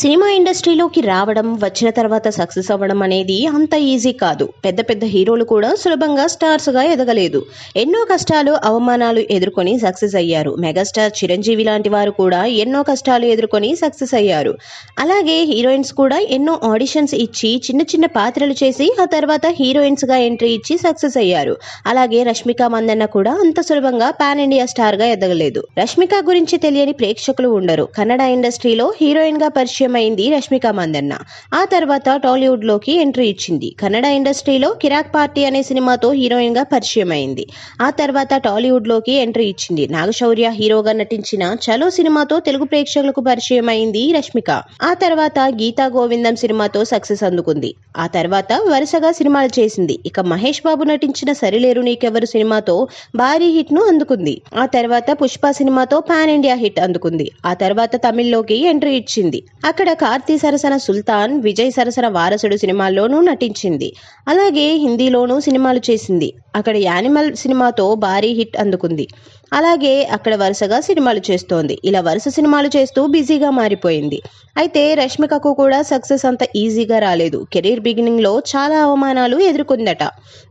Cinema ఇండస్ట్రీలోకి రావడం వచ్చిన తర్వాత సక్సెస్ అవ్వడం అనేది అంత ఈజీ కాదు. పెద్ద పెద్ద హీరోలు కూడా సులభంగా స్టార్స్గా ఎదగలేదు. ఎన్నో కష్టాలు అవమానాలు ఎదుర్కొని సక్సెస్ అయ్యారు. మెగాస్టార్ చిరంజీవి లాంటి వారు కూడా ఎన్నో కష్టాలు ఎదుర్కొని సక్సెస్ అయ్యారు. అలాగే హీరోయిన్స్ కూడా ఎన్నో ఆడిషన్స్ ఇచ్చి చిన్న చిన్న పాత్రలు చేసి ఆ తర్వాత హీరోయిన్స్గా ఎంట్రీ ఇచ్చి సక్సెస్ అయ్యారు. అలాగే రష్మిక మందన్న కూడా అంత సులభంగా పాన్ ఇండియా స్టార్గా ఎదగలేదు. రష్మిక గురించి తెలియని ప్రేక్షకులు ఉండరు. కన్నడ ఇండస్ట్రీలో హీరోయిన్గా పరిచయం పరిచయమైంది రష్మిక మందన్న. ఆ తర్వాత టాలీవుడ్లోకి ఎంట్రీ ఇచ్చింది. కన్నడ ఇండస్ట్రీలో కిరాక్ పార్టీ అనే సినిమాతో హీరోయిన్గా పరిచయం అయింది ఆ తర్వాత టాలీవుడ్లోకి ఎంట్రీ ఇచ్చింది. నాగశౌర్య హీరోగా నటించిన చలో సినిమాతో తెలుగు ప్రేక్షకులకు పరిచయం అయింది రష్మిక. ఆ తర్వాత గీతా గోవిందం సినిమాతో సక్సెస్ అందుకుంది. ఆ తర్వాత వరుసగా సినిమాలు చేసింది. ఇక మహేష్ బాబు నటించిన సరిలేరు నీకెవరు సినిమాతో భారీ హిట్ను అందుకుంది. ఆ తర్వాత పుష్ప సినిమాతో పాన్ ఇండియా హిట్ అందుకుంది. ఆ తర్వాత తమిళ్ళోకి ఎంట్రీ ఇచ్చింది. అక్కడ కార్తీ సరసన సుల్తాన్ విజయ్ సరసన వారసుడు సినిమాల్లోనూ నటించింది. అలాగే హిందీలోనూ సినిమాలు చేసింది. అక్కడ యానిమల్ సినిమాతో భారీ హిట్ అందుకుంది. అలాగే అక్కడ వరుసగా సినిమాలు చేస్తోంది. ఇలా వరుస సినిమాలు చేస్తూ బిజీగా మారిపోయింది. అయితే రష్మికకు కూడా సక్సెస్ అంత ఈజీగా రాలేదు. కెరీర్ బిగినింగ్లో చాలా అవమానాలు ఎదుర్కొందట.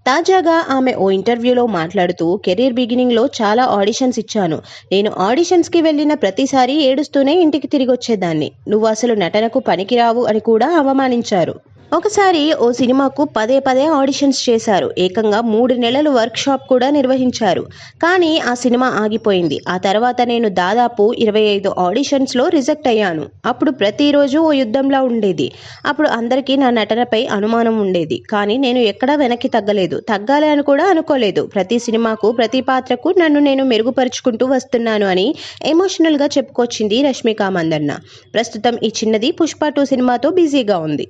తాజాగా ఆమె ఓ ఇంటర్వ్యూలో మాట్లాడుతూ కెరీర్ బిగినింగ్లో చాలా ఆడిషన్స్ ఇచ్చాను. నేను ఆడిషన్స్కి వెళ్ళిన ప్రతిసారి ఏడుస్తూనే ఇంటికి తిరిగి వచ్చేదాన్ని నువ్వు అసలు నటనకు పనికిరావు అని కూడా అవమానించారు. ఒకసారి ఓ సినిమాకు పదే పదే ఆడిషన్స్ చేశారు. ఏకంగా మూడు నెలలు వర్క్షాప్ కూడా నిర్వహించారు. కానీ ఆ సినిమా ఆగిపోయింది. ఆ తర్వాత నేను దాదాపు ఇరవై ఐదు ఆడిషన్స్లో రిజెక్ట్ అయ్యాను. అప్పుడు ప్రతిరోజు ఓ యుద్ధంలా ఉండేది. అప్పుడు అందరికీ నా నటనపై అనుమానం ఉండేది. కానీ నేను ఎక్కడా వెనక్కి తగ్గలేదు. తగ్గాలి అని కూడా అనుకోలేదు. ప్రతి సినిమాకు ప్రతి పాత్రకు నన్ను నేను మెరుగుపరుచుకుంటూ వస్తున్నాను అని ఎమోషనల్గా చెప్పుకొచ్చింది రష్మిక మందన్న. ప్రస్తుతం ఈ చిన్నది పుష్ప టూ సినిమాతో బిజీగా ఉంది.